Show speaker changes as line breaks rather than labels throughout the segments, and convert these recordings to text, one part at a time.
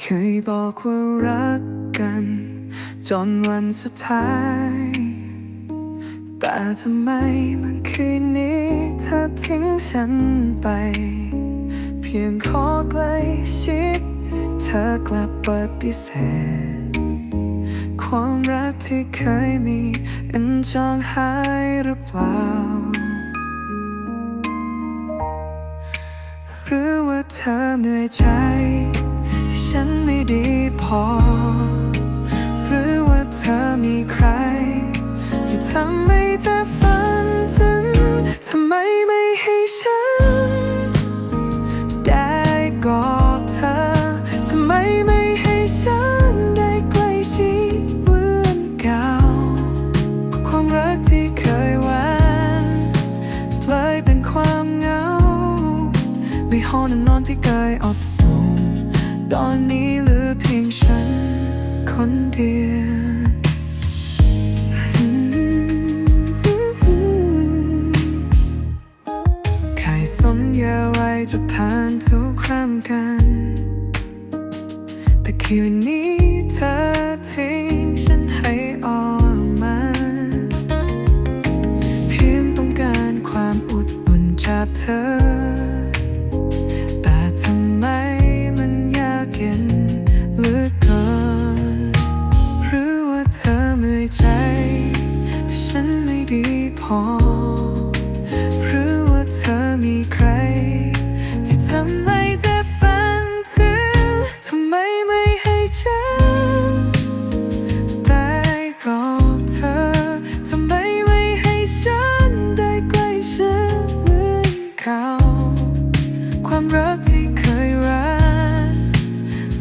เคยบอกว่ารักกัน จนวันสุดท้าย แต่ทำไมเมื่อคืนนี้เธอทิ้งฉันไป เพียงขอใกล้ชิด เธอกลับปฏิเสธ ความรักที่เคยมีอันจางหายหรือเปล่า หรือว่าเธอเหนื่อยใจ ฉันไม่ดีพอ หรือว่าเธอมีใคร ที่ทำให้เธอฝันถึงทำไมไม่ให้ฉัน ได้กอดเธอ ทำไมไม่ให้ฉันได้ใกล้ชิดเหมือนเก่า ความรักที่เคยหวานกลายเป็นความเหงาไม่หอนอนที่เคยอบอุ่น ตอนนี้เหลือเพียงฉัน คนเดียวใครสัญญาไว้จะผ่านทุกครั้งกัน แต่คืนนี้เธอทิ้ง อ หรือว่าเธอมีใคร ที่ทำให้เธอฝันถึงทำไมไม่ให้ฉันได้รอเธอ ทำไมไม่ให้ฉันได้ใกล้ชิดเหมือนเก่าความรักที่เคยรัก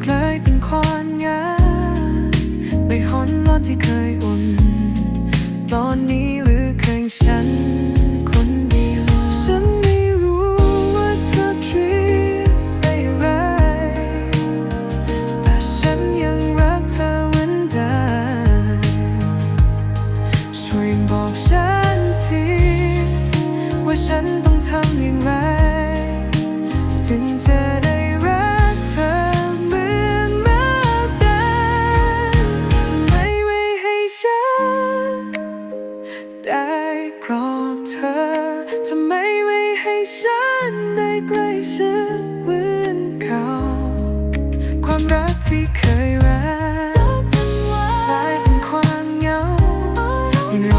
กลายเป็นความงาไม่หอนร้อนที่เคย ว่าฉันต้องทำยังไงถึงจะได้รักเธอเหมือนเมื่อเดิมทำไมไม่ให้ฉันได้ครอบเธอทำไมไม่ให้ฉันได้ใกล้ชิดเหมือนเก่าความรักที่เคยรักกลายเป็นความเหงาอยู่ใน